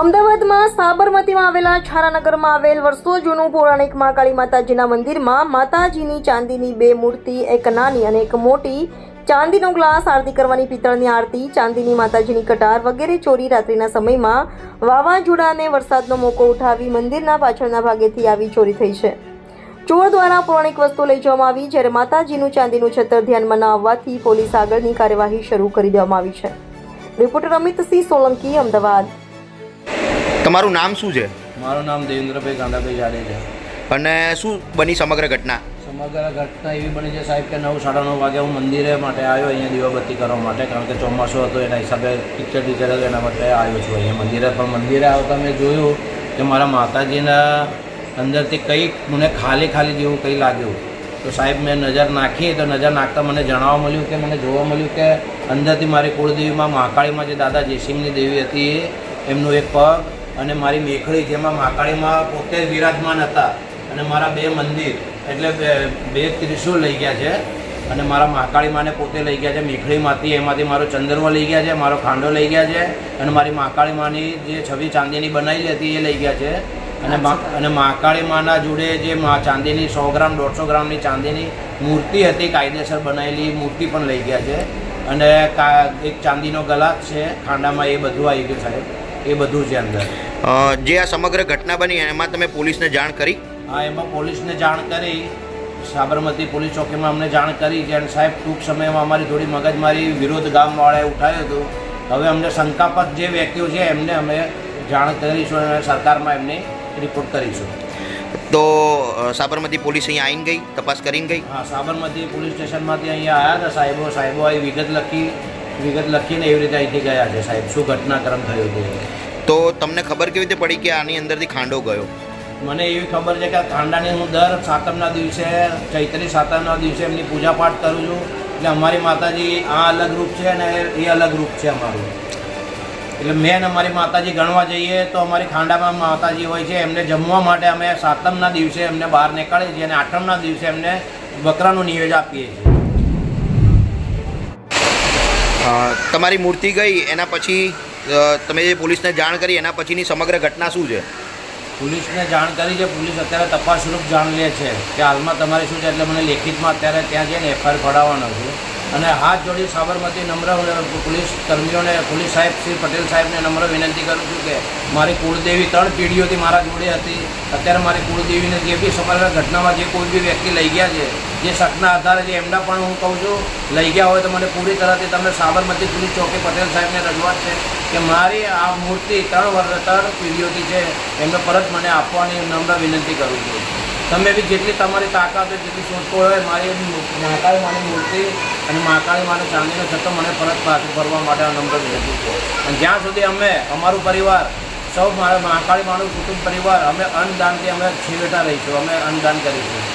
અમદાવાદમાં સાબરમતીમાં આવેલા છારાનગરમાં આવેલ વર્ષો જૂનું પૌરાણિક મહાકાળી માતાજીના મંદિરમાં માતાજીની ચાંદીની બે મૂર્તિ, એક નાની અને એક મોટી. ચાંદીનો ગ્લાસ, આરતી કરવાની પિત્તળની આરતી, ચાંદીની માતાજીની કટાર વગેરે ચોરી રાત્રિના સમયમાં વાવાઝોડા અને વરસાદનો મોકો ઉઠાવી મંદિરના પાછળના ભાગેથી આવી ચોરી થઈ છે. ચોર દ્વારા પૌરાણિક વસ્તુ લઈ જવામાં આવી, જ્યારે માતાજીનું ચાંદીનું છત્ર ધ્યાનમાં ન આવવાથી પોલીસ આગળની કાર્યવાહી શરૂ કરી દેવામાં આવી છે. રિપોર્ટર અમિતસિંહ સોલંકી, અમદાવાદ. તમારું નામ શું છે? મારું નામ દેવેન્દ્રભાઈ ગાંધાભાઈ જાડેજા અને શું બની સમગ્ર ઘટના? સમગ્ર ઘટના એવી બની છે સાહેબ કે નવ સાડા નવ વાગે હું મંદિરે માટે આવ્યો અહીંયા દીવાબત્તી કરવા માટે કારણ કે ચોમાસું હતું એના હિસાબે પિક્ચર ટીચર હતું એના માટે આવ્યો છું અહીંયા મંદિરે. પણ મંદિરે આવતા મેં જોયું કે મારા માતાજીના અંદરથી કંઈક મને ખાલી ખાલી જેવું કંઈ લાગ્યું. તો સાહેબ મેં નજર નાખી તો નજર નાખતા મને જાણવા મળ્યું કે મને જોવા મળ્યું કે અંદરથી મારી કુળદેવીમાં મહાકાળીમાં જે દાદા જયસિંહની દેવી હતી એ એમનું એક પગ અને મારી મેખડી જેમાં માકાળીમાં પોતે વિરાજમાન હતા. અને મારા બે મંદિર એટલે બે બે ત્રિશુલ લઈ ગયા છે. અને મારા મહાકાળી માને પોતે લઈ ગયા છે મેખડીમાંથી એમાંથી મારો ચંદ્રવો લઈ ગયા છે મારો ખાંડો લઈ ગયા છે અને મારી મહાકાળી માની જે છબી ચાંદીની બનાવેલી હતી એ લઈ ગયા છે. અને મા- અને મહાકાળી માના જોડે જે મા- ચાંદીની સો ગ્રામ દોઢસો ગ્રામની ચાંદીની મૂર્તિ હતી કાયદેસર બનાવેલી મૂર્તિ પણ લઈ ગયા છે. અને કા- એક ચાંદીનો ગલાસ છે ખાંડામાં એ બધું આવી ગયું સાહેબ. એ બધું છે અંદર. જે આ સમગ્ર ઘટના બની એમાં તમે પોલીસને જાણ કરી? હા એમાં પોલીસને જાણ કરી. સાબરમતી પોલીસ ચોકીમાં અમને જાણ કરી કે સાહેબ ટૂંક સમયમાં અમારી થોડી મગજમારી વિરોધ ગામવાળાએ ઉઠાવ્યો હતો. હવે અમને શંકાપદ જે વ્યક્તિઓ છે એમને અમે જાણ કરીશું અને સરકારમાં એમને રિપોર્ટ કરીશું. તો સાબરમતી પોલીસ અહીંયા આવીને ગઈ તપાસ કરીને ગઈ? હા સાબરમતી પોલીસ સ્ટેશનમાંથી અહીંયા આવ્યા હતા સાહેબો. સાહેબો આવી વિગત લખી વિગત લખીને એવી રીતે અહીંથી ગયા છે સાહેબ. શું ઘટનાક્રમ થયો છે? તો તમને ખબર કેવી રીતે પડી કે આની અંદરથી ખાંડો ગયો? મને એવી ખબર છે કે આ ખાંડાની હું દર સાતમના દિવસે ચૈત્રી સાતમના દિવસે એમની પૂજાપાઠ કરું છું. એટલે અમારી માતાજી આ અલગ રૂપ છે અને એ અલગ રૂપ છે અમારું. એટલે મેન અમારી માતાજી ગણવા જઈએ તો અમારી ખાંડામાં માતાજી હોય છે. એમને જમવા માટે અમે સાતમના દિવસે એમને બહાર નીકળીએ છીએ અને આઠમના દિવસે એમને બકરાનું નિવેદ આપીએ છીએ. તમારી મૂર્તિ ગઈ એના પછી તમે જે પોલીસને જાણ કરી, એના પછીની સમગ્ર ઘટના શું છે? પોલીસને જાણ કરી છે. પોલીસ અત્યારે તપાસ તપાસરૂપ જાણ લે છે કે હાલમાં તમારે શું છે એટલે મને લેખિતમાં અત્યારે ત્યાં જઈને એફઆઈઆર પડાવવાનો છું. અને હાથ જોડી સાબરમતી નમ્ર પોલીસ કર્મીઓને, પોલીસ સાહેબ શ્રી પટેલ સાહેબને નમ્ર વિનંતી કરું છું કે મારી કુળદેવી ત્રણ પેઢીઓથી મારા જોડે હતી. અત્યારે મારી કુળદેવીને જે બી સમગ્ર ઘટનામાં જે કોઈ બી વ્યક્તિ લઈ ગયા છે જે શકના આધારે છે એમના પણ હું કહું છું, લઈ ગયા હોય તો મને પૂરી તરહથી તમે સાબરમતી પોલીસ ચોકી પટેલ સાહેબને રજૂઆત છે કે મારી આ મૂર્તિ ત્રણ વર્ષ ત્રણ પેઢીઓથી છે, એમને પરત મને આપવાની નમ્ર વિનંતી કરું છું. તમે બી જેટલી તમારી તાકાત હોય, જેટલી શોધતો હોય, મારી મહાકાળી માની મૂર્તિ અને મહાકાળી માનો ચાંદીનો છતો મને પરત પાછું ભરવા માટે નમ્ર વિનંતી છે. અને જ્યાં સુધી અમે, અમારું પરિવાર, સૌ મારા મહાકાળી માનું કુટુંબ પરિવાર, અમે અન્નદાનથી અમે છેવટા રહીશું, અમે અન્નદાન કરીશું.